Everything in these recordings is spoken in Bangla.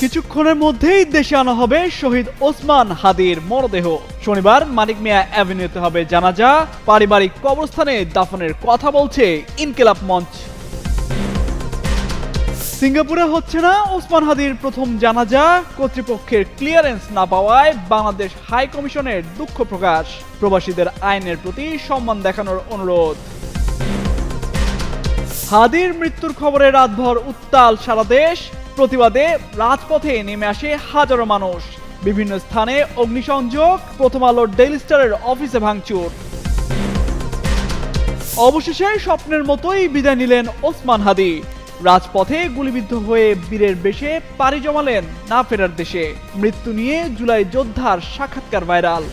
কিছুক্ষণের মধ্যেই দেশে আনা হবে শহীদ ওসমান হাদির মরদেহ। শনিবার মানিক মিয়া অ্যাভিনিউতে হবে জানাজা। পারিবারিক কবরস্থানে দাফনের কথা বলছে ইনকেলাব মঞ্চ। সিঙ্গাপুরে হচ্ছে না ওসমান হাদির প্রথম জানাজা। কর্তৃপক্ষের ক্লিয়ারেন্স না পাওয়ায় বাংলাদেশ হাই কমিশনের দুঃখ প্রকাশ। প্রবাসীদের আইনের প্রতি সম্মান দেখানোর অনুরোধ। হাদির মৃত্যুর খবরে রাতভর উত্তাল সারা দেশ। প্রতিবাদে রাজপথে নেমে আসে হাজারো মানুষ। বিভিন্ন স্থানে অগ্নিসংযোগ, প্রথম আলোর ডেইলি স্টারের অফিসে ভাঙচুর। অবশেষে স্বপ্নের মতোই বিদায় নিলেন ওসমান হাদি। রাজপথে গুলিবিদ্ধ হয়ে বীরের বেশে পাড়ি জমালেন না ফেরার দেশে। মৃত্যু নিয়ে জুলাই যোদ্ধার সাক্ষাৎকার ভাইরাল।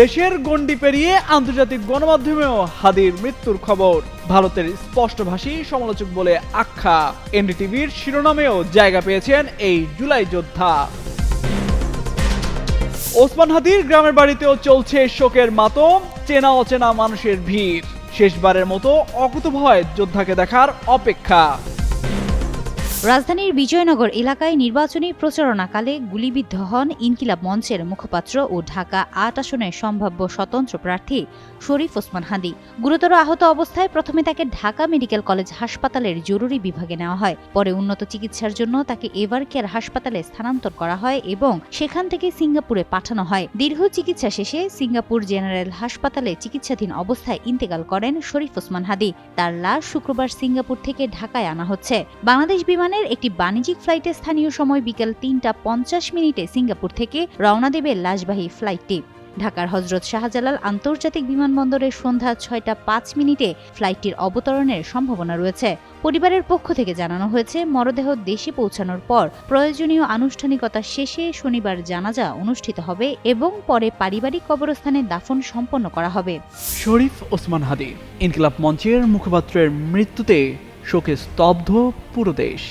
দেশের গণ্ডি পেরিয়ে আন্তর্জাতিক গণমাধ্যমেও হাদির মৃত্যুর খবর। ভারতের স্পষ্টভাষী সমালোচক বলে আখ্যা। এনডিটিভির শিরোনামেও জায়গা পেয়েছেন এই জুলাই যোদ্ধা। ওসমান হাদির গ্রামের বাড়িতেও চলছে শোকের মাতম, চেনা অচেনা মানুষের ভিড়। শেষবারের মতো অকুতভয় যোদ্ধাকে দেখার অপেক্ষা। রাজধানীর বিজয়নগর এলাকায় নির্বাচনী প্রচারণাকালে গুলিবিদ্ধ হন ইনকিলাব মঞ্চের মুখপাত্র ও ঢাকা আট আসনের সম্ভাব্য স্বতন্ত্র প্রার্থী শরীফ ওসমান হাদি। গুরুতর আহত অবস্থায় প্রথমে তাকে ঢাকা মেডিকেল কলেজ হাসপাতালের জরুরি বিভাগে নেওয়া হয়। পরে উন্নত চিকিৎসার জন্য তাকে এভার কেয়ার হাসপাতালে স্থানান্তর করা হয় এবং সেখান থেকে সিঙ্গাপুরে পাঠানো হয়। দীর্ঘ চিকিৎসা শেষে সিঙ্গাপুর জেনারেল হাসপাতালে চিকিৎসাধীন অবস্থায় ইন্তেকাল করেন শরীফ ওসমান হাদি। তার লাশ শুক্রবার সিঙ্গাপুর থেকে ঢাকায় আনা হচ্ছে। বাংলাদেশ বিমানের একটি বাণিজ্যিক ফ্লাইটে স্থানীয় সময় বিকেল তিনটা পঞ্চাশ মিনিটে সিঙ্গাপুর থেকে রওনা দেবে লাশবাহী ফ্লাইটটি। ঢাকার হজরত শাহজালাল আন্তর্জাতিক বিমানবন্দরে সন্ধ্যা ছয়টা পাঁচ মিনিটে ফ্লাইটটির অবতরণের সম্ভাবনা রয়েছে। পরিবারের পক্ষ থেকে জানানো হয়েছে, মরদেহ দেশে পৌঁছানোর পর প্রয়োজনীয় আনুষ্ঠানিকতা শেষে শনিবার জানাজা অনুষ্ঠিত হবে এবং পরে পারিবারিক কবরস্থানে দাফন সম্পন্ন করা হবে। শরীফ ওসমান হাদি, ইনকিলাব মঞ্চের মুখপাত্রের মৃত্যুতে শোকে স্তব্ধ পুরো দেশ।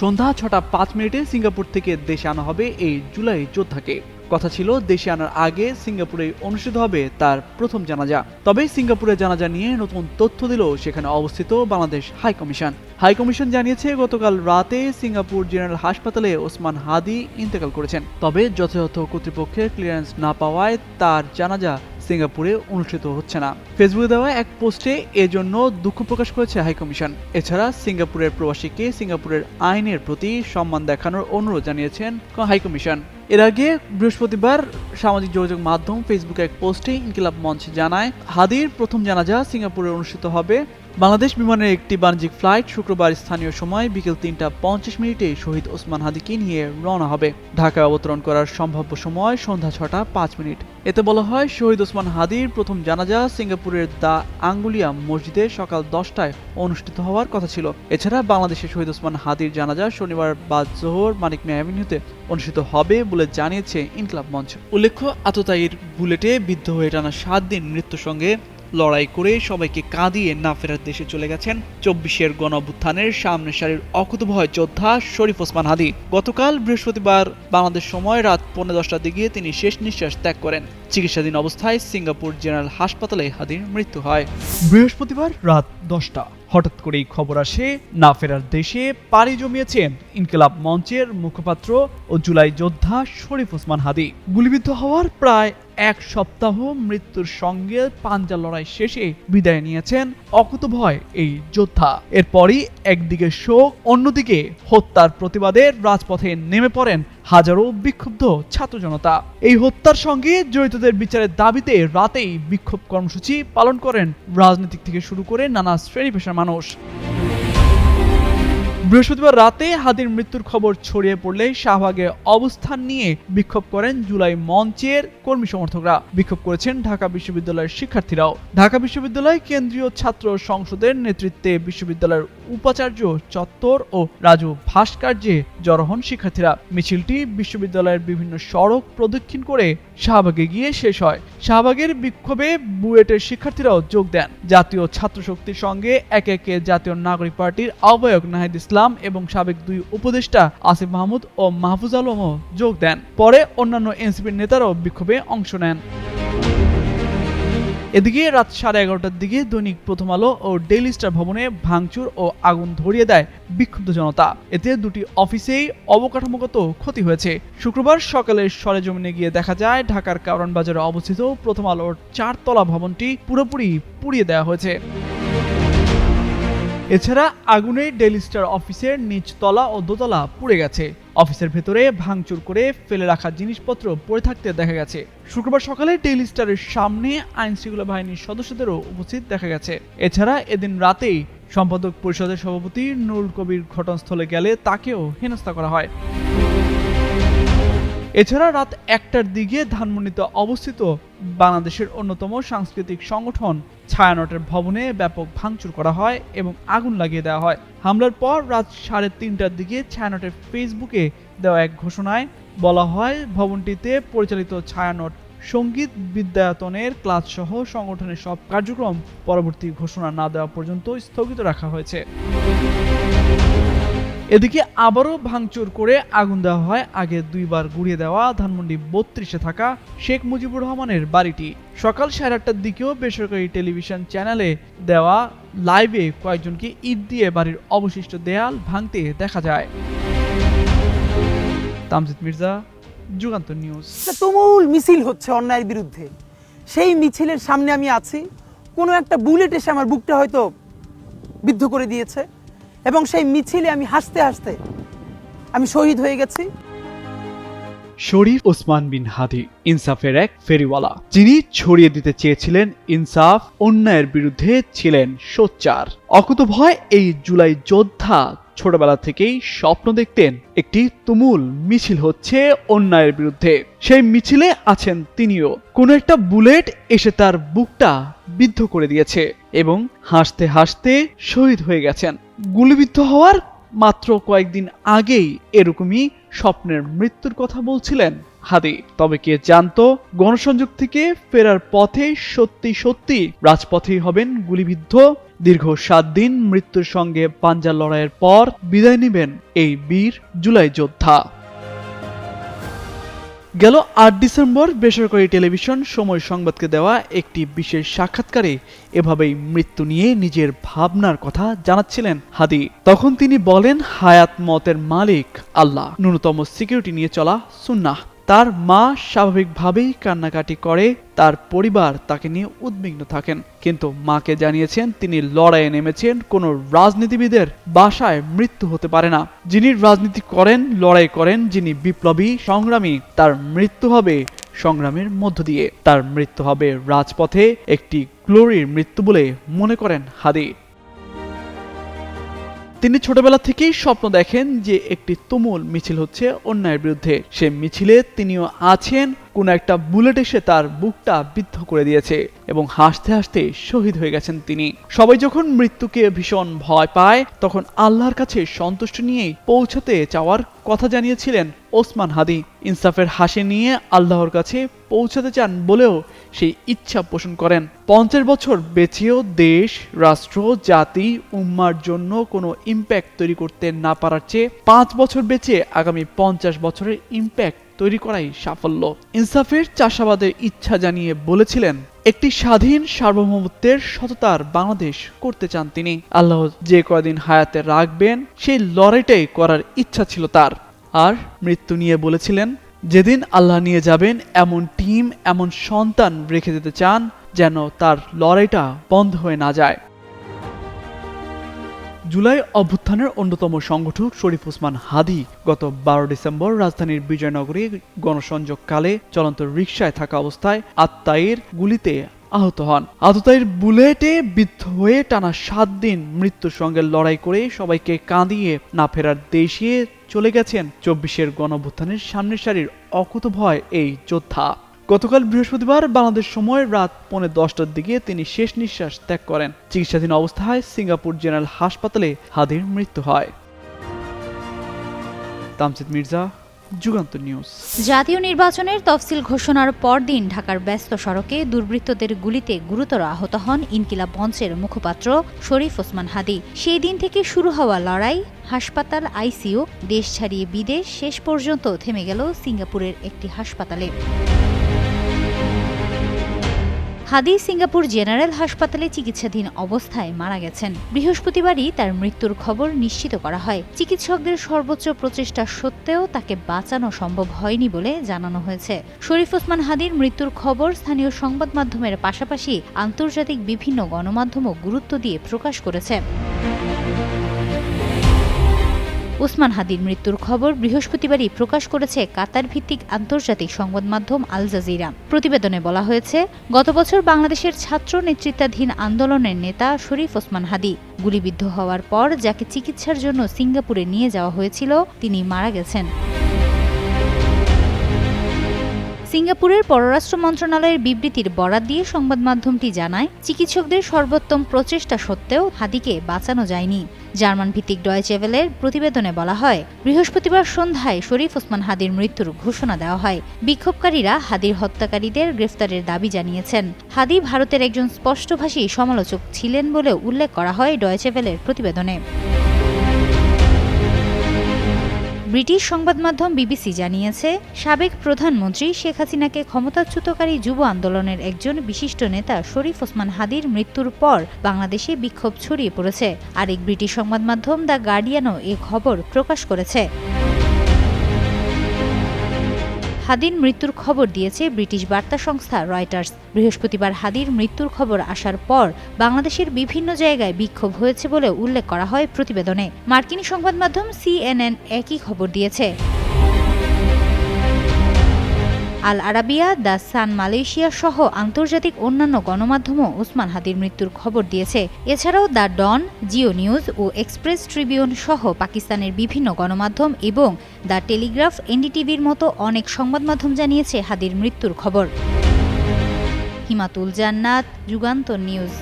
সন্ধ্যা ছটা পাঁচ মিনিটে সিঙ্গাপুর থেকে দেশে আনা হবে এই জুলাই যোদ্ধাকে। কথা ছিল, দেশে আনার আগে সিঙ্গাপুরে অনুষ্ঠিত হবে তার প্রথম জানাজা। তবে সিঙ্গাপুরে জানাজা নিয়ে নতুন তথ্য দিল সেখানে অবস্থিত Bangladesh high commission. High commission জানিয়েছে, গতকাল রাতে সিঙ্গাপুর জেনারেল হাসপাতালে ওসমান হাদি ইন্তেকাল করেছেন। তবে যথাযথ কর্তৃপক্ষের ক্লিয়ারেন্স না পাওয়ায় তার জানাজা সিঙ্গাপুরে অনুষ্ঠিত হচ্ছে না। ফেসবুকে দেওয়া এক পোস্টে এজন্য দুঃখ প্রকাশ করেছে হাইকমিশন এছাড়া সিঙ্গাপুরের প্রবাসীকে সিঙ্গাপুরের আইনের প্রতি সম্মান দেখানোর অনুরোধ জানিয়েছেন হাইকমিশন এর আগে বৃহস্পতিবার সামাজিক যোগাযোগ মাধ্যম ফেসবুকে এক পোস্টে ইনকিলাব মঞ্চ জানায়, হাদির প্রথম জানাজা সিঙ্গাপুরে অনুষ্ঠিত হবে। বাংলাদেশ বিমানের একটি বাণিজ্যিক ফ্লাইট শুক্রবার স্থানীয় সময় বিকেল তিনটা পঞ্চাশ মিনিটে শহীদ ওসমান হাদিকে নিয়ে রওনা হবে। ঢাকায় অবতরণ করার সম্ভাব্য সময় সন্ধ্যা ছটা পাঁচ মিনিট। এতে বলা হয়, শহীদ ওসমান হাদির প্রথম জানাজা সিঙ্গাপুরের দা আঙ্গুলিয়া মসজিদে সকাল দশটায় অনুষ্ঠিত হওয়ার কথা ছিল। এছাড়া বাংলাদেশে শহীদ ওসমান হাদির জানাজা শনিবার বাদ জোহর মানিক মিয়া অ্যাভিনিউতে অনুষ্ঠিত হবে বলে জানিয়েছে ইনকলাব মঞ্চ। উল্লেখ্য আততায়ীর বুলেটে বিদ্ধ হয়ে টানা সাত দিন মৃত্যুর সঙ্গে লড়াই করে সবাইকে কাঁদিয়ে না ফেরার দেশে চলে গেছেন চব্বিশের গণ অভ্যুত্থানের সামনে সারির অকুতভয় যোদ্ধা শরীফ ওসমান হাদি। গতকাল বৃহস্পতিবার বাংলাদেশ সময় রাত পৌনে দশটার দিকে তিনি শেষ নিঃশ্বাস ত্যাগ করেন। চিকিৎসাধীন অবস্থায় সিঙ্গাপুর জেনারেল হাসপাতালে হাদির মৃত্যু হয়। বৃহস্পতিবার রাত দশটা হঠাৎ করেই খবর আসে, না ফেরার দেশে পাড়ি জমিয়েছেন ইনকিলাব মঞ্চের মুখপাত্র ও জুলাই যোদ্ধা শরীফ ওসমান হাদি। গুলিবিদ্ধ হওয়ার প্রায় এক সপ্তাহ মৃত্যুর সঙ্গে পাঞ্জা লড়াই শেষে বিদায় নিয়েছেন অকুতভয় এই যোদ্ধা। এরপরই একদিকে শোক, অন্যদিকে হত্যার প্রতিবাদে রাজপথে নেমে পড়েন হাজারো বিক্ষুব্ধ ছাত্র জনতা। এই হত্যার সঙ্গে জড়িতদের বিচারের দাবিতে রাতেই বিক্ষোভ কর্মসূচি পালন করেন রাজনীতিক থেকে শুরু করে নানা শ্রেণি পেশার মানুষ। বৃহস্পতিবার রাতে হাদির মৃত্যুর খবর ছড়িয়ে পড়লে শাহবাগে অবস্থান নিয়ে বিক্ষোভ করেন জুলাই মঞ্চের কর্মী সমর্থকরা। বিক্ষোভ করেছেন ঢাকা বিশ্ববিদ্যালয়ের শিক্ষার্থীরাও। ঢাকা বিশ্ববিদ্যালয় কেন্দ্রীয় ছাত্র সংসদের নেতৃত্বে বিশ্ববিদ্যালয়ের উপাচার্য চত্বর ও রাজু ভাস্কর্যে জড়ো হন শিক্ষার্থীরা। মিছিলটি বিশ্ববিদ্যালয়ের বিভিন্ন সড়ক প্রদক্ষিণ করে শাহবাগে গিয়ে শেষ হয়। শাহবাগের বিক্ষোভে বুয়েটের শিক্ষার্থীরাও যোগ দেন। জাতীয় ছাত্র শক্তির সঙ্গে একে একে জাতীয় নাগরিক পার্টির আহ্বায়ক নাহিদ ইসলাম এবং সাবেক দুই উপদেষ্টা আসিফ মাহমুদ ও মাহফুজ আলমও যোগ দেন। পরে অন্যান্য এনসিপির নেতারাও বিক্ষোভে অংশ নেন। এদিকে রাত সাড়ে এগারোটার দিকে দৈনিক প্রথম আলো ও ডেইলি স্টার ভবনে ভাঙচুর ও আগুন ধরিয়ে দেয় বিক্ষুব্ধ জনতা। এতে দুটি অফিসেই অবকাঠামোগত ক্ষতি হয়েছে। শুক্রবার সকালে সরেজমিনে গিয়ে দেখা যায়, ঢাকার কারণ বাজারে অবস্থিত প্রথম আলোর চারতলা ভবনটি পুরোপুরি পুড়িয়ে দেওয়া হয়েছে। এছাড়া আগুনে ডেইলি স্টার অফিসের নিচতলা ও দোতলা পুড়ে গেছে। অফিসের ভেতরে ভাঙচুর করে ফেলে রাখা জিনিসপত্র পড়ে থাকতে দেখা গেছে। শুক্রবার সকালে ডেইলি স্টারের সামনে আইন শৃঙ্খলা বাহিনীর সদস্যদেরও উপস্থিত দেখা গেছে। এছাড়া এদিন রাতেই সম্পাদক পরিষদের সভাপতি নুরুল কবির ঘটনাস্থলে গেলে তাকেও হেনস্থা করা হয়। এছাড়া রাত একটার দিকে ধানমন্ডিতে অবস্থিত বাংলাদেশের অন্যতম সাংস্কৃতিক সংগঠন ছায়ানটের ভবনে ব্যাপক ভাঙচুর করা হয় এবং আগুন লাগিয়ে দেওয়া হয়। হামলার পর রাত সাড়ে তিনটার দিকে ছায়ানটের ফেসবুকে দেওয়া এক ঘোষণায় বলা হয়, ভবনটিতে পরিচালিত ছায়ানট সংগীত বিদ্যায়তনের ক্লাস সহ সংগঠনের সব কার্যক্রম পরবর্তী ঘোষণা না দেওয়া পর্যন্ত স্থগিত রাখা হয়েছে। এদিকে আবারও ভাঙচুর করে আগুন দেওয়া হয়। আগে দুইবার গুড়িয়ে দেওয়া ধানমন্ডি বত্রিশে থাকা শেখ মুজিবুর রহমানের বাড়িটি। সকাল সাড়ে আটটার দিকেও বেসরকারি টেলিভিশন চ্যানেলে দেওয়া লাইভে কয়েকজনকে ঈদ দিয়ে বাড়ির অবশিষ্ট দেয়াল ভাঙতে দেখা যায়। তামজিদ মির্জা যুগান্তর নিউজ। তুমুল মিছিল হচ্ছে অন্যায়ের বিরুদ্ধে। সেই মিছিলের সামনে আমি আছি। কোনো একটা বুলেট এসে আমার বুকটা হয়তো বিদ্ধ করে দিয়েছে। এবং সেই মিছিলে আমি হাসতে হাসতে আমি শহীদ হয়ে গেছি। শরীফ ওসমান বিন হাদি, ইনসাফের এক ফেরিওয়ালা। যিনি ছড়িয়ে দিতে চেয়েছিলেন ইনসাফ, অন্যায়ের বিরুদ্ধে ছিলেন সোচ্চার। অকুতভয় এই জুলাই যোদ্ধা ছোটবেলা থেকেই স্বপ্ন দেখতেন একটি তুমুল মিছিল হচ্ছে অন্যায়ের বিরুদ্ধে। সেই মিছিলে আছেন তিনিও। কোনো একটা বুলেট এসে তার বুকটা বিদ্ধ করে দিয়েছে এবং হাসতে হাসতে শহীদ হয়ে গেছেন। গুলিবিদ্ধ হওয়ার মাত্র কয়েকদিন আগেই এরকমই স্বপ্নের মৃত্যুর কথা বলছিলেন হাদি। তবে কে জানতো, গণসংযোগ থেকে ফেরার পথে সত্যি সত্যি রাজপথেই হবেন গুলিবিদ্ধ দীর্ঘ সাত দিন মৃত্যুর সঙ্গে পাঞ্জা লড়াইয়ের পর বিদায় নেবেন এই বীর জুলাই যোদ্ধা। গেল আট ডিসেম্বর বেসরকারি টেলিভিশন সময় সংবাদকে দেওয়া একটি বিশেষ সাক্ষাৎকারে এভাবেই মৃত্যু নিয়ে নিজের ভাবনার কথা জানাচ্ছিলেন হাদি। তখন তিনি বলেন, হায়াত মতের মালিক আল্লাহ, ন্যূনতম সিকিউরিটি নিয়ে চলা সুন্নাহ। তার মা স্বাভাবিকভাবেই কান্নাকাটি করে, তার পরিবার তাকে নিয়ে উদ্বিগ্ন থাকেন। কিন্তু মাকে জানিয়েছেন তিনি লড়াইয়ে নেমেছেন, কোনো রাজনীতিবিদের বাসায় মৃত্যু হতে পারে না। যিনি রাজনীতি করেন, লড়াই করেন, যিনি বিপ্লবী, সংগ্রামী, তার মৃত্যু হবে সংগ্রামের মধ্য দিয়ে। তার মৃত্যু হবে রাজপথে, একটি গ্লোরির মৃত্যু বলে মনে করেন হাদি। তিনি ছোটবেলা থেকেই স্বপ্ন দেখেন যে একটি তুমুল মিছিল হচ্ছে অন্যায়ের বিরুদ্ধে। সে মিছিলে তিনিও আছেন কোন একটা বুলেট এসে তার বুকটা বিদ্ধ করে দিয়েছে এবং হাসতে হাসতে শহীদ হয়ে গেছেন তিনি। সবাই যখন মৃত্যুকে ভীষণ ভয় পায়, তখন আল্লাহর কাছে সন্তুষ্ট নিয়ে পৌঁছাতে চাওয়ার কথা জানিয়েছিলেন ওসমান হাদি। ইনসাফের হাসি নিয়ে আল্লাহর কাছে পৌঁছাতে চান বলেও সেই ইচ্ছা পোষণ করেন। পঞ্চাশ বছর বেঁচেও দেশ, রাষ্ট্র, জাতি, উম্মার জন্য কোনো ইম্প্যাক্ট তৈরি করতে না পারার চেয়ে পাঁচ বছর বেঁচে আগামী পঞ্চাশ বছরের ইম্প্যাক্ট তৈরি করাই সাফল্য। ইনসাফের চাষাবাদের ইচ্ছা জানিয়ে বলেছিলেন, একটি স্বাধীন সার্বভৌমত্বের সততার বাংলাদেশ করতে চান তিনি। আল্লাহ যে কয়দিন হায়াতে রাখবেন, সেই লড়াইটাই করার ইচ্ছা ছিল তার। আর মৃত্যু নিয়ে বলেছিলেন, যেদিন আল্লাহ নিয়ে যাবেন, এমন টিম, এমন সন্তান রেখে যেতে চান, যেন তার লড়াইটা বন্ধ হয়ে না যায়। জুলাই অভ্যুত্থানের অন্যতম সংগঠক শরীফ ওসমান হাদি গত বারো ডিসেম্বর রাজধানীর বিজয়নগরে গণসংযোগকালে চলন্ত রিকশায় থাকা অবস্থায় আত্মাইয়ের গুলিতে আহত হন। আততায়ীর বুলেটে বিদ্ধ হয়ে টানা সাত দিন মৃত্যুর সঙ্গে লড়াই করে সবাইকে কাঁদিয়ে না ফেরার দেশে চলে গেছেন চব্বিশের গণভ্যুত্থানের সামনের সারির অকুতভয় এই যোদ্ধা। গতকাল বৃহস্পতিবার বাংলাদেশ সময় রাত পৌনে দশটার দিকে তিনি শেষ নিঃশ্বাস ত্যাগ করেন। চিকিৎসাধীন অবস্থায় সিঙ্গাপুর জেনারেল হাসপাতালে হাদির মৃত্যু হয়। তামসিদ মির্জা যুগান্তর নিউজ। জাতীয় নির্বাচনের তফসিল ঘোষণার পরদিন ঢাকার ব্যস্ত সড়কে দুর্বৃত্তদের গুলিতে গুরুতর আহত হন ইনকিলাব মঞ্চের মুখপাত্র শরীফ ওসমান হাদি। সেই দিন থেকে শুরু হওয়া লড়াই, হাসপাতাল, আইসিইউ, দেশ ছাড়িয়ে বিদেশ, শেষ পর্যন্ত থেমে গেল সিঙ্গাপুরের একটি হাসপাতালে। হাদি সিঙ্গাপুর জেনারেল হাসপাতালে চিকিৎসাধীন অবস্থায় মারা গেছেন। বৃহস্পতিবারই তার মৃত্যুর খবর নিশ্চিত করা হয়। চিকিৎসকদের সর্বোচ্চ প্রচেষ্টা সত্ত্বেও তাকে বাঁচানো সম্ভব হয়নি বলে জানানো হয়েছে। শরীফ ওসমান হাদির মৃত্যুর খবর স্থানীয় সংবাদ মাধ্যমের পাশাপাশি আন্তর্জাতিক বিভিন্ন গণমাধ্যমও গুরুত্ব দিয়ে প্রকাশ করেছে। ওসমান হাদির মৃত্যুর খবর বৃহস্পতিবারই প্রকাশ করেছে কাতার ভিত্তিক আন্তর্জাতিক সংবাদ মাধ্যম আল জাজিরা। প্রতিবেদনে বলা হয়েছে, গত বছর বাংলাদেশের ছাত্র নেতৃত্বাধীন আন্দোলনের নেতা শরীফ ওসমান হাদি। গুলিবিদ্ধ হওয়ার পর যাকে চিকিৎসার জন্য সিঙ্গাপুরে নিয়ে যাওয়া হয়েছিল, তিনি মারা গেছেন। সিঙ্গাপুরের পররাষ্ট্র মন্ত্রণালয়ের বিবৃতির বরাত দিয়ে সংবাদ মাধ্যমটি জানায়, চিকিৎসকদের সর্বোত্তম প্রচেষ্টা সত্ত্বেও হাদিকে বাঁচানো যায়নি। জার্মান ভিত্তিক ডয়েচেভেলের প্রতিবেদনে বলা হয়, বৃহস্পতিবার সন্ধ্যায় শরীফ ওসমান হাদির মৃত্যুর ঘোষণা দেওয়া হয়। বিক্ষোভকারীরা হাদির হত্যাকারীদের গ্রেফতারের দাবি জানিয়েছেন। হাদি ভারতের একজন স্পষ্টভাষী সমালোচক ছিলেন বলে উল্লেখ করা হয় ডয়েচেভেলের প্রতিবেদনে। ব্রিটিশ সংবাদ মাধ্যম বিবিসি জানিয়েছে, সাবেক প্রধানমন্ত্রী শেখ হাসিনাকে ক্ষমতাচ্যুতকারী যুব আন্দোলনের একজন বিশিষ্ট নেতা শরীফ ওসমান হাদির মৃত্যুর পর বাংলাদেশে বিক্ষোভ ছড়িয়ে পড়েছে। আরেক ব্রিটিশ সংবাদ মাধ্যম দ্য গার্ডিয়ানও এ খবর প্রকাশ করেছে। হাদির মৃত্যুর খবর দিয়েছে ব্রিটিশ বার্তা সংস্থা রয়টার্স। বৃহস্পতিবার হাদির মৃত্যুর খবর আসার পর বাংলাদেশের বিভিন্ন জায়গায় বিক্ষোভ হয়েছে বলে উল্লেখ করা হয় প্রতিবেদনে। মার্কিন সংবাদ মাধ্যম সিএনএন একই খবর দিয়েছে। Al Arabiya, the Sun Malaysia সহ আন্তর্জাতিক অন্যান্য গণমাধ্যমও ওসমান হাদির মৃত্যুর খবর দিয়েছে। এছাড়াও দ্য ডন, জিও নিউজ ও এক্সপ্রেস ট্রিবিউন সহ পাকিস্তানের বিভিন্ন গণমাধ্যম এবং দ্য টেলিগ্রাফ, এনডিটিভির মতো অনেক সংবাদ মাধ্যম জানিয়েছে হাদির মৃত্যুর খবর। হিমাতুল জান্নাত, যুগান্তর নিউজ।